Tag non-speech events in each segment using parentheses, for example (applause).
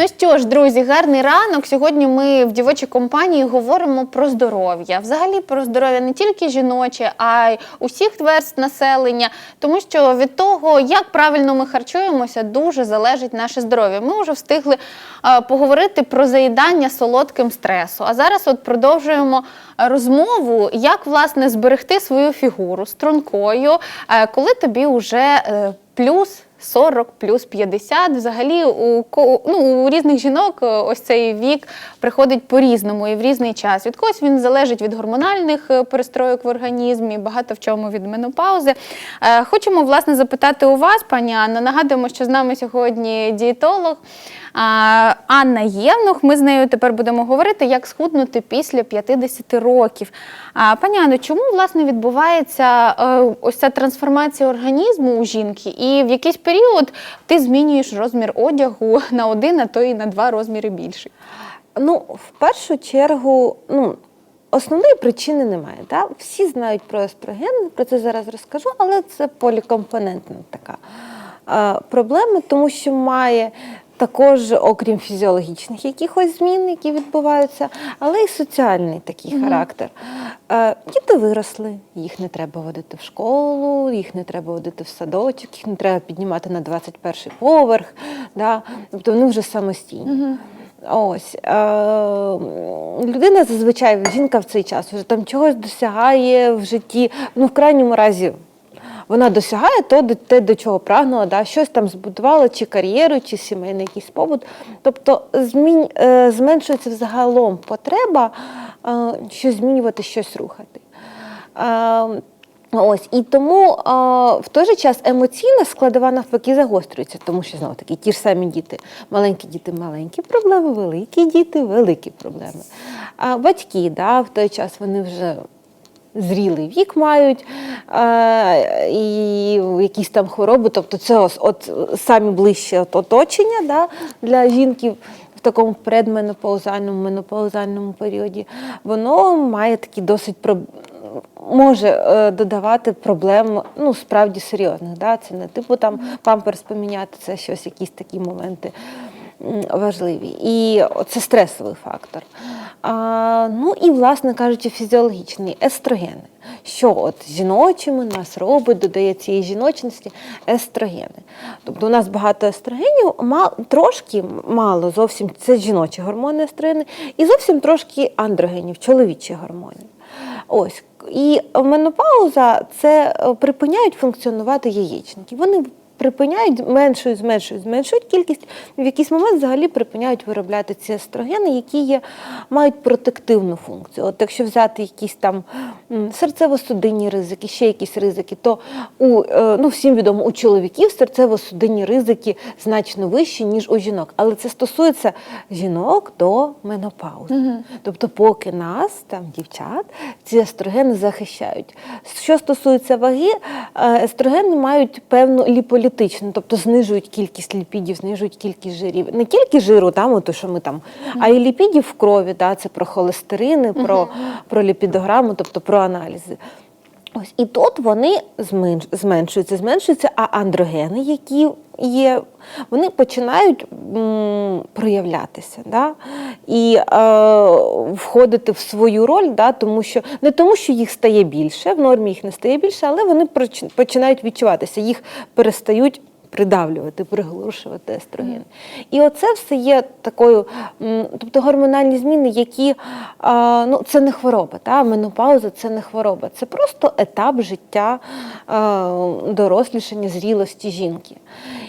Ну що ж, друзі, гарний ранок. Сьогодні ми в дівочій компанії говоримо про здоров'я. Взагалі про здоров'я не тільки жіноче, а й усіх верст населення. Тому що від того, як правильно ми харчуємося, дуже залежить наше здоров'я. Ми вже встигли е, поговорити про заїдання солодким стресу. А зараз от продовжуємо розмову, як власне зберегти свою фігуру стрункою, коли тобі вже е, плюс 40, плюс 50. Взагалі у, ну, у різних жінок е, ось цей вік приходить по-різному і в різний час. Від когось він залежить від гормональних е, перестройок в організмі, багато в чому від менопаузи. Е, Хочемо власне запитати у вас, пані Анно. Нагадуємо, що з нами сьогодні дієтолог. Анна Євнух. Ми з нею тепер будемо говорити, як схуднути після 50 років. Пані Анно, чому власне відбувається ось ця трансформація організму у жінки, і в якийсь період ти змінюєш розмір одягу на один, а то і на два розміри більший? Ну, в першу чергу, ну, основної причини немає. Да? Всі знають про естроген, про це зараз розкажу, але це полікомпонентна така е, проблема, тому що має також, окрім фізіологічних якихось змін, які відбуваються, але й соціальний такий характер. Е, діти виросли, їх не треба водити в школу, їх не треба водити в садочок, їх не треба піднімати на 21 поверх. Да? Тобто вони вже самостійні. Ось е, людина зазвичай жінка в цей час вже там чогось досягає в житті. Ну, в крайньому разі, вона досягає то, те, до чого прагнула, да, щось там збудувала, чи кар'єру, чи сімейний якийсь побут. Тобто змінь, е, зменшується взагалом потреба е, щось змінювати, щось рухати. Е, Ось і тому е, в той же час емоційна складова навпаки загострюється, тому що знову таки ті ж самі діти, маленькі діти, маленькі проблеми, великі діти, великі проблеми. А батьки, да, в той час вони вже зрілий вік мають е, і якісь там хвороби, тобто це ось, от самі ближче от оточення да, для жінки в такому предменопаузальному, менопаузальному періоді, воно має такі досить може е, додавати проблем ну, справді серйозних. Да? Це не типу там памперс поміняти, це щось, якісь такі моменти важливі. І це стресовий фактор. А, ну і, власне кажучи, фізіологічний естрогени. Що от жіночими нас робить, додає цієї жіночності естрогени. Тобто у нас багато естрогенів, мал, трошки мало зовсім це жіночі гормони естрогени, і зовсім трошки андрогенів, чоловічі гормони. Ось. І менопауза це е, припиняють функціонувати яєчники. Вони припиняють, зменшують, зменшують, зменшують кількість, в якийсь момент взагалі припиняють виробляти ці естрогени, які є, мають протективну функцію. От якщо взяти якісь там серцево-судинні ризики, ще якісь ризики, то у, е, ну, всім відомо, у чоловіків серцево-судинні ризики значно вищі, ніж у жінок. Але це стосується жінок до менопаузи. Тобто, поки нас, там, дівчат, ці естрогени захищають. Що стосується ваги, е, естрогени мають певну ліполітичну, тобто знижують кількість ліпідів, знижують кількість жирів. Не тільки жиру, там, от, що ми там, а й ліпідів в крові, да, це про холестерини, про, про ліпідограму, тобто про аналізи. Ось і тут вони зменш- зменшуються, зменшуються, а андрогени, які є, вони починають м, проявлятися, да? і е, входити в свою роль, да? тому що не тому, що їх стає більше, в нормі їх не стає більше, але вони починають відчуватися, їх перестають придавлювати, приглушувати естроген. І оце все є такою, тобто гормональні зміни, які ну, це не хвороба, та? менопауза це не хвороба, це просто етап життя дорослішання, зрілості жінки.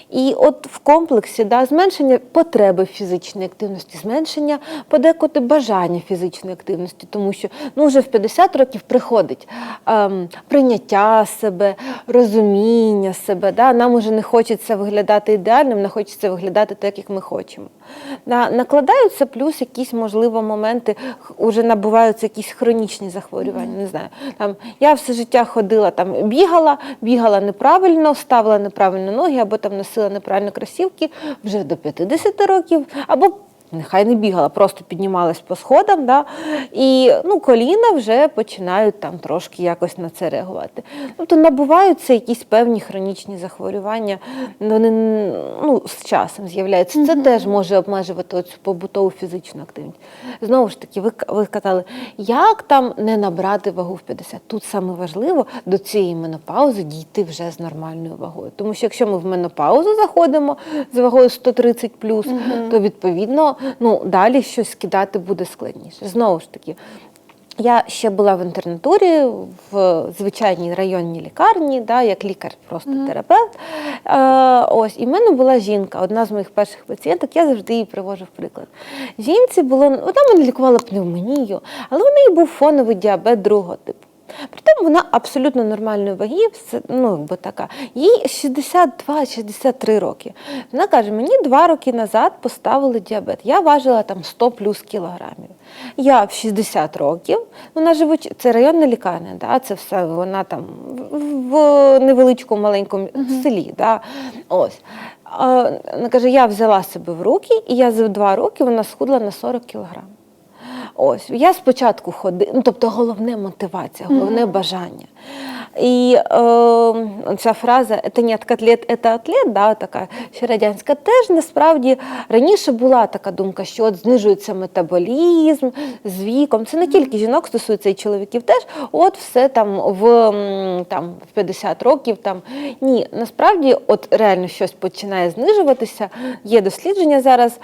І от в комплексі да, зменшення потреби фізичної активності, зменшення подекуди бажання фізичної активності, тому що ну, вже в 50 років приходить ем, прийняття себе, розуміння себе. Да? Нам уже не хочеться виглядати ідеальним, не хочеться виглядати так, як ми хочемо. Да? Накладаються плюс якісь, можливо, моменти, вже набуваються якісь хронічні захворювання. Не знаю. Там, я все життя ходила, там, бігала, бігала неправильно, ставила неправильно ноги, або там носила неправильно кросівки вже до 50 років, або нехай не бігала, просто піднімалась по сходам, да, і ну, коліна вже починають там трошки якось на це реагувати. Тобто набуваються якісь певні хронічні захворювання, вони ну, з часом з'являються. Це теж може обмежувати оцю побутову фізичну активність. Знову ж таки, ви, ви сказали, як там не набрати вагу в 50? Тут саме важливо до цієї менопаузи дійти вже з нормальною вагою. Тому що якщо ми в менопаузу заходимо з вагою 130 то відповідно ну, далі щось кидати буде складніше. Знову ж таки. Я ще була в інтернатурі в звичайній районній лікарні, да, як лікар, просто терапевт. Е, ось, і в мене була жінка, одна з моїх перших пацієнток, я завжди її привожу в приклад. Жінці було, вона мене лікувала пневмонію, але у неї був фоновий діабет другого типу. Притом вона абсолютно нормальної ваги, ну, бо така. Їй 62-63 роки. Вона каже, мені два роки назад поставили діабет. Я важила там 100 плюс кілограмів. Я в 60 років, вона живе, це районна лікарня, да, це все, вона там в невеличкому маленькому селі. Да, ось. Вона каже, я взяла себе в руки, і я за два роки вона схудла на 40 кілограмів. Ось я спочатку ходила, ну тобто головне мотивація, головне бажання. І е, ця фраза «це не від котлет, це атлет, да, така ще радянська, теж насправді раніше була така думка, що от знижується метаболізм з віком. Це не тільки жінок стосується і чоловіків теж. От все там в там, в 50 років. Там ні, насправді, от реально щось починає знижуватися. Є дослідження зараз,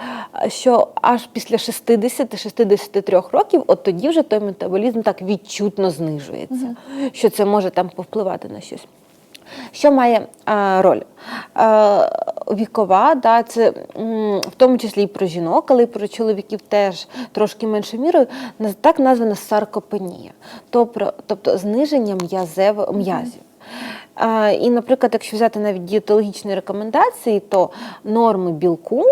що аж після 60-63 років, от тоді вже той метаболізм так відчутно знижується, що це може там повпливати на щось. Що має а, роль? А, вікова, да, це в тому числі і про жінок, але і про чоловіків теж трошки меншою мірою, так названа саркопенія, тобто, тобто зниження м'язев, м'язів. А, і, наприклад, якщо взяти навіть дієтологічні рекомендації, то норми білку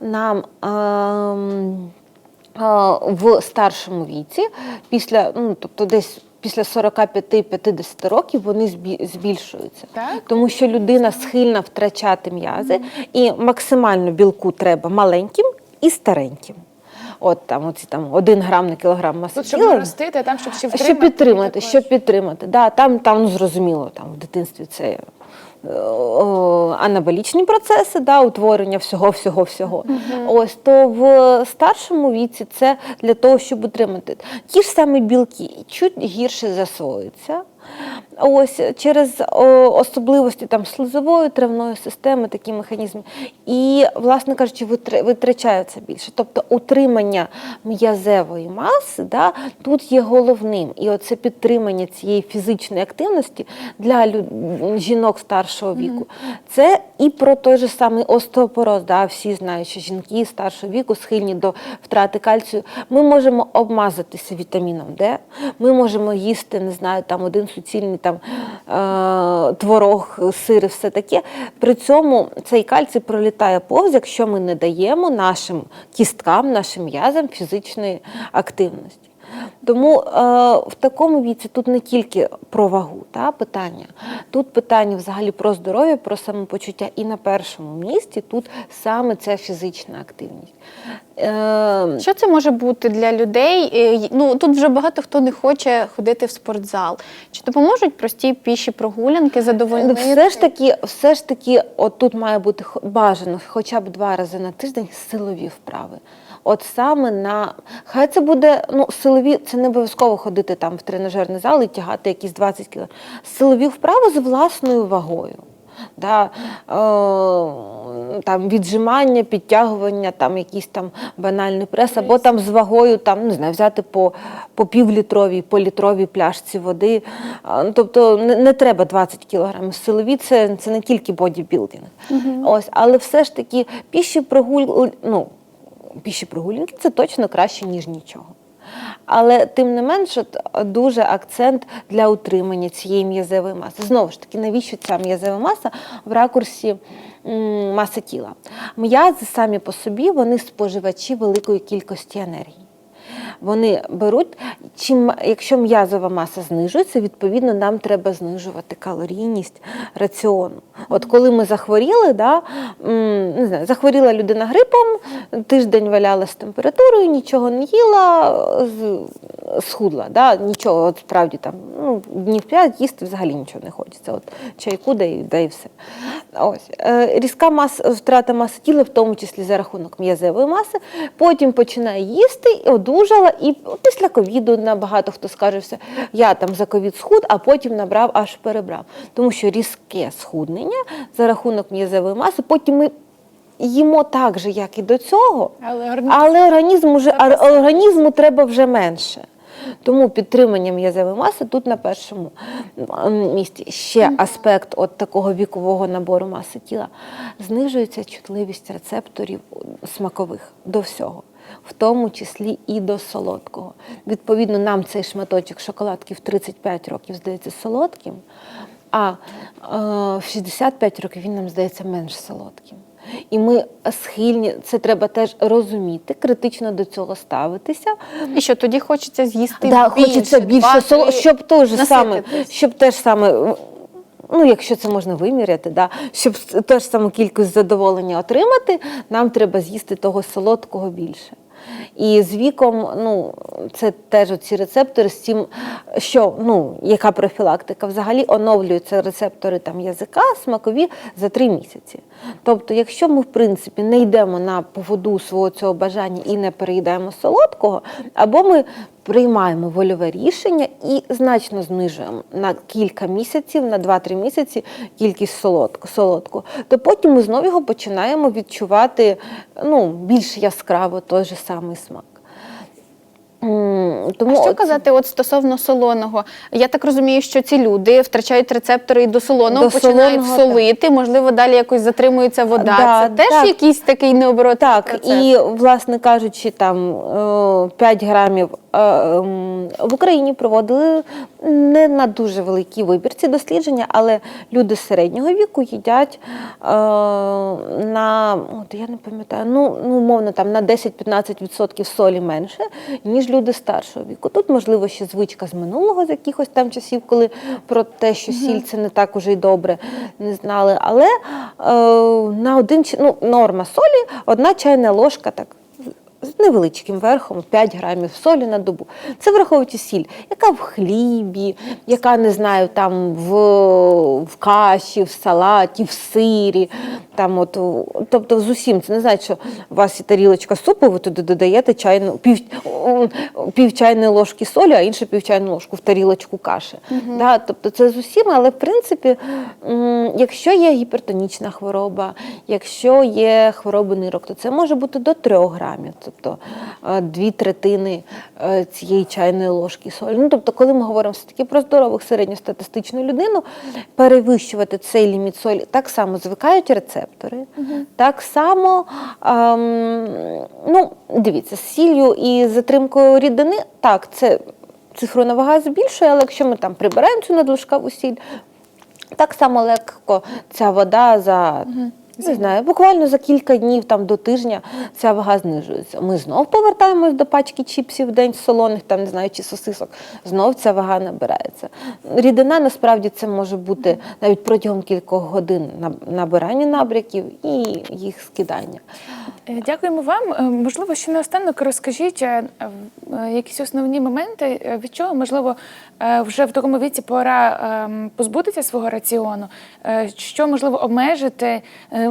нам ем, а, в старшому віці, після, ну, тобто десь після 45-50 років вони збі- збільшуються. Так? Тому що людина схильна втрачати м'язи, і максимально білку треба маленьким і стареньким. От там, оці там один грам на кілограм маси Тут, щоб не ростити, а там, щоб ще втримати. Щоб підтримати, щоб підтримати. Да, там, там ну, зрозуміло, там в дитинстві це анаболічні процеси, да, утворення всього, всього, всього. Ось то в старшому віці це для того, щоб утримати. Ті ж самі білки чуть гірше засвоюються. Ось через особливості там слизової травної системи, такі механізми. І, власне кажучи, витрачаються більше. Тобто утримання м'язевої маси да, тут є головним. І оце підтримання цієї фізичної активності для лю- жінок старшого віку. Це і про той же самий остеопороз. Да, всі знають, що жінки старшого віку схильні до втрати кальцію. Ми можемо обмазатися вітаміном Д, ми можемо їсти, не знаю, там один суцільний там, е, творог, сир і все таке. При цьому цей кальцій пролітає повз, якщо ми не даємо нашим кісткам, нашим м'язам фізичної активності. Тому е, в такому віці тут не тільки про вагу та, питання, тут питання взагалі про здоров'я, про самопочуття. І на першому місці тут саме ця фізична активність. Е, Що це може бути для людей? Е, Ну тут вже багато хто не хоче ходити в спортзал. Чи допоможуть прості піші прогулянки Ну, задовольнити? все ж таки, все ж таки, от тут має бути бажано хоча б два рази на тиждень силові вправи. От саме на хай це буде ну силові, це не обов'язково ходити там в тренажерний зал і тягати якісь 20 кг. Силові вправи з власною вагою. Да, е, там віджимання, підтягування, там якийсь там банальний прес, або там з вагою там, не знаю, взяти по, по півлітровій, по літровій пляшці води. Ну, Тобто не, не треба 20 кілограмів. Силові це, це не тільки бодібілдинг. Ось, але все ж таки піші прогуль, ну, піші прогулянки це точно краще, ніж нічого. Але тим не менше дуже акцент для утримання цієї м'язевої маси. Знову ж таки, навіщо ця м'язева маса в ракурсі маси тіла? М'язи самі по собі вони споживачі великої кількості енергії. вони беруть, чим якщо м'язова маса знижується, відповідно нам треба знижувати калорійність раціону. От коли ми захворіли, да, не знаю, захворіла людина грипом, тиждень валялася з температурою, нічого не їла, схудла. Да, нічого, от справді там ну, днів 5 їсти взагалі нічого не хочеться. От чайку да і, да і все. Ось. Е, різка мас, втрата маси тіла, в тому числі за рахунок м'язевої маси, потім починає їсти, одужала, і після ковіду набагато хто скаже, все, я там за ковід схуд, а потім набрав, аж перебрав. Тому що різке схуднення за рахунок м'язевої маси, потім ми їмо так же, як і до цього, Але організм але організму, вже, організму треба вже менше. Тому підтримання м'язевої маси тут на першому місці. Ще аспект от такого вікового набору маси тіла знижується чутливість рецепторів смакових до всього, в тому числі і до солодкого. Відповідно, нам цей шматочок шоколадки в 35 років здається солодким, а е, в 65 років він нам здається менш солодким. І ми схильні, це треба теж розуміти, критично до цього ставитися. І що тоді хочеться з'їсти Да, більше, хочеться більше, соло- щоб те ж саме, щоб те ж саме, ну якщо це можна виміряти, да, щоб те ж саму кількість задоволення отримати, нам треба з'їсти того солодкого більше. І з віком, ну, це теж ці рецептори з тим, що ну, яка профілактика? Взагалі оновлюються рецептори там язика, смакові за три місяці. Тобто, якщо ми в принципі не йдемо на поводу свого цього бажання і не переїдаємо солодкого, або ми приймаємо вольове рішення і значно знижуємо на кілька місяців, на 2-3 місяці кількість солодкого, то потім ми знову його починаємо відчувати ну, більш яскраво той же самий смак. Тому А що казати от стосовно солоного? Я так розумію, що ці люди втрачають рецептори і до солоного До починають солоного, так. солити, можливо, далі якось затримується вода. Да, Це теж так. якийсь такий необоротний Так, процес? і власне кажучи, там е, 5 грамів е, м, в Україні проводили не на дуже великій вибірці дослідження, але люди середнього віку їдять е, на от я не пам'ятаю, ну, ну умовно там на 10-15% солі менше, ніж люди старшого віку. Тут можливо ще звичка з минулого, з якихось там часів, коли про те, що сіль це не так уже й добре, не знали. Але е, на один ну, норма солі одна чайна ложка так. З невеличким верхом 5 грамів солі на добу. Це враховуючи сіль, яка в хлібі, яка не знаю, там в, в каші, в салаті, в сирі. Там от, тобто з усім це не значить, що у вас є тарілочка супу, ви туди додаєте чайну пів, пів чайної ложки солі, а іншу пів чайну ложку в тарілочку каші. Да, тобто це з усім, але в принципі, якщо є гіпертонічна хвороба, якщо є хвороби нирок, то це може бути до 3 грамів, тобто е, дві третини е, цієї чайної ложки солі. Ну, тобто, коли ми говоримо все-таки про здорових середньостатистичну людину, перевищувати цей ліміт солі так само звикають рецептори, так само, ем, ну, дивіться, з сіллю і затримкою рідини, так, це цифрова вага збільшує, але якщо ми там прибираємо цю надлишкову сіль, так само легко ця вода за. Не знаю, буквально за кілька днів там до тижня ця вага знижується. Ми знов повертаємось до пачки чіпсів в день солоних, там не знаю, чи сосисок. Знов ця вага набирається. Рідина насправді це може бути навіть протягом кількох годин набирання набряків і їх скидання. Е, Дякуємо вам. Е, Можливо, ще наостанок розкажіть е, якісь основні моменти, від чого можливо вже в такому віці пора ем, позбутися свого раціону, що можливо обмежити.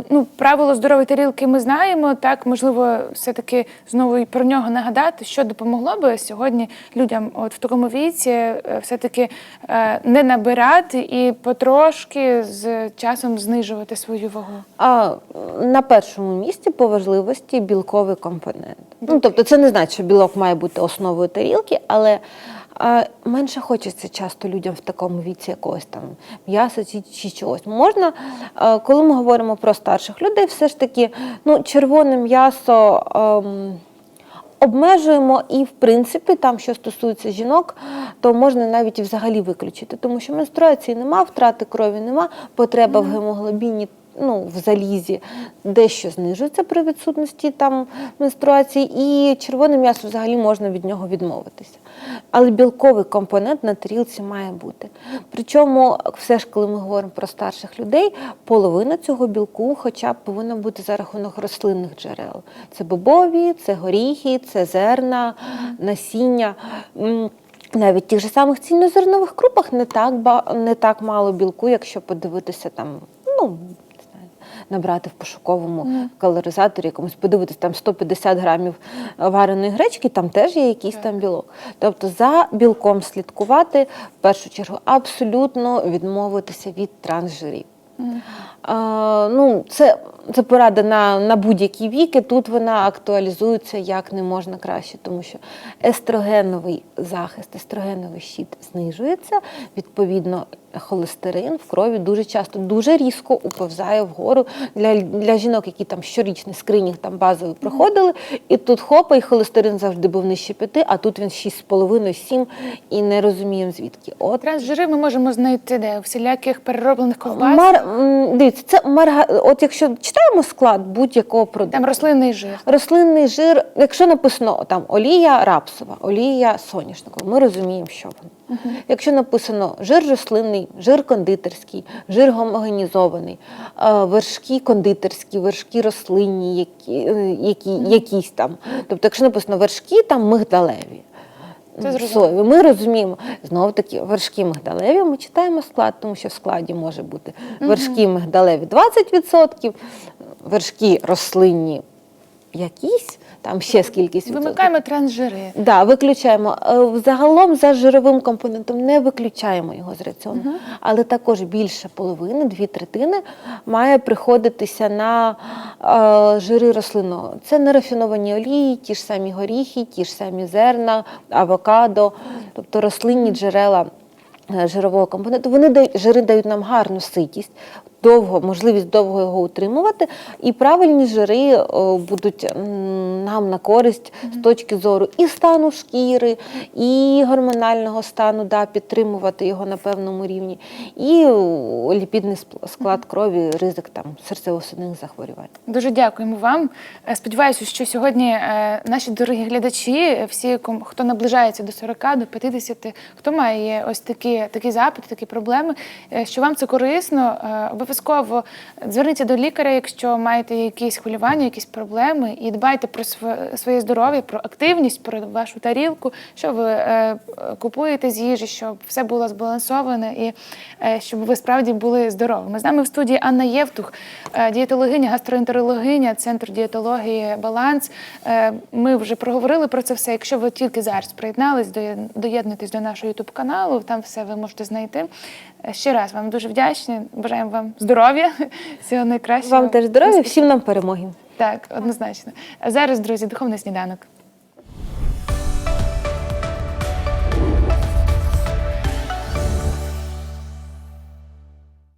Ну, правило здорової тарілки ми знаємо. Так, можливо, все-таки знову і про нього нагадати, що допомогло би сьогодні людям, от в такому віці, е, все-таки е, не набирати і потрошки з часом знижувати свою вагу. А на першому місці по важливості білковий компонент. Ну, тобто це не значить, що білок має бути основою тарілки, але а, менше хочеться часто людям в такому віці якогось там м'яса чи, чи чогось. Можна, коли ми говоримо про старших людей, все ж таки ну, червоне м'ясо. ем, Обмежуємо і, в принципі, там, що стосується жінок, то можна навіть і взагалі виключити, тому що менструації нема, втрати крові нема, потреба в гемоглобіні ну, в залізі дещо знижується при відсутності там менструації, і червоне м'ясо взагалі можна від нього відмовитися. Але білковий компонент на тарілці має бути. Причому, все ж, коли ми говоримо про старших людей, половина цього білку хоча б повинна бути за рахунок рослинних джерел. Це бобові, це горіхи, це зерна, насіння. Навіть в тих же самих цільнозернових крупах не так, не так мало білку, якщо подивитися там, ну, набрати в пошуковому калоризаторі, якомусь подивитися там 150 грамів вареної гречки, там теж є якийсь там білок. Тобто за білком слідкувати, в першу чергу, абсолютно відмовитися від трансжирів. А, ну, це, це порада на, на будь-які віки. Тут вона актуалізується як не можна краще, тому що естрогеновий захист, естрогеновий щит знижується. Відповідно, холестерин в крові дуже часто, дуже різко уповзає вгору для, для жінок, які там щорічний скринінг там базовий проходили, і тут хопа, і холестерин завжди був нижче п'яти, а тут він 6,5-7 і не розуміємо звідки. От Трансжири ми можемо знайти де у всіляких перероблених ковбасах. Мар, дивіться, це марга... От якщо читаємо склад будь-якого продукту, Там рослинний жир. рослинний жир, якщо написано там олія рапсова, олія соняшникова, ми розуміємо, що воно. Якщо написано жир рослинний, жир кондитерський, жир гомогенізований, вершки кондитерські, вершки рослинні, які, е, які, якісь там. Тобто, якщо написано вершки, там мигдалеві. Зрозуміло. Ми розуміємо, знову таки, вершки мигдалеві, ми читаємо склад, тому що в складі може бути вершки мигдалеві 20%, вершки рослинні якісь, там ще скількись. Вимикаємо трансжири. Да, виключаємо. Е, Загалом за жировим компонентом не виключаємо його з раціону, але також більше половини, дві третини має приходитися на е, жири рослинного. Це нерафіновані олії, ті ж самі горіхи, ті ж самі зерна, авокадо, тобто рослинні джерела е, жирового компоненту. Вони дають, жири дають нам гарну ситість. Довго, можливість довго його утримувати, і правильні жири будуть нам на користь з точки зору і стану шкіри, і гормонального стану, да, підтримувати його на певному рівні, і ліпідний сп- склад крові, ризик там серцево-судинних захворювань. Дуже дякуємо вам. Е, Сподіваюся, що сьогодні е, наші дорогі глядачі, е, всі, хто наближається до 40, до 50, хто має ось такі, такі запити, такі проблеми, е, що вам це корисно, е, обов'язково зверніться до лікаря, якщо маєте якісь хвилювання, якісь проблеми, і дбайте про св- своє здоров'я, про активність, про вашу тарілку, що ви е, купуєте з їжі, щоб все було збалансоване і е, щоб ви справді були здоровими. З нами в студії Анна Євтух, е, дієтологиня, гастроентерологиня, центр дієтології Баланс. Ми вже проговорили про це все. Якщо ви тільки зараз приєднались, доє- доєднуйтесь до нашого ютуб каналу, там все ви можете знайти. Ще раз вам дуже вдячні. Бажаємо вам здоров'я, (laughs) всього найкращого. Вам теж здоров'я, всім нам перемоги. Так, однозначно. А зараз, друзі, духовний сніданок.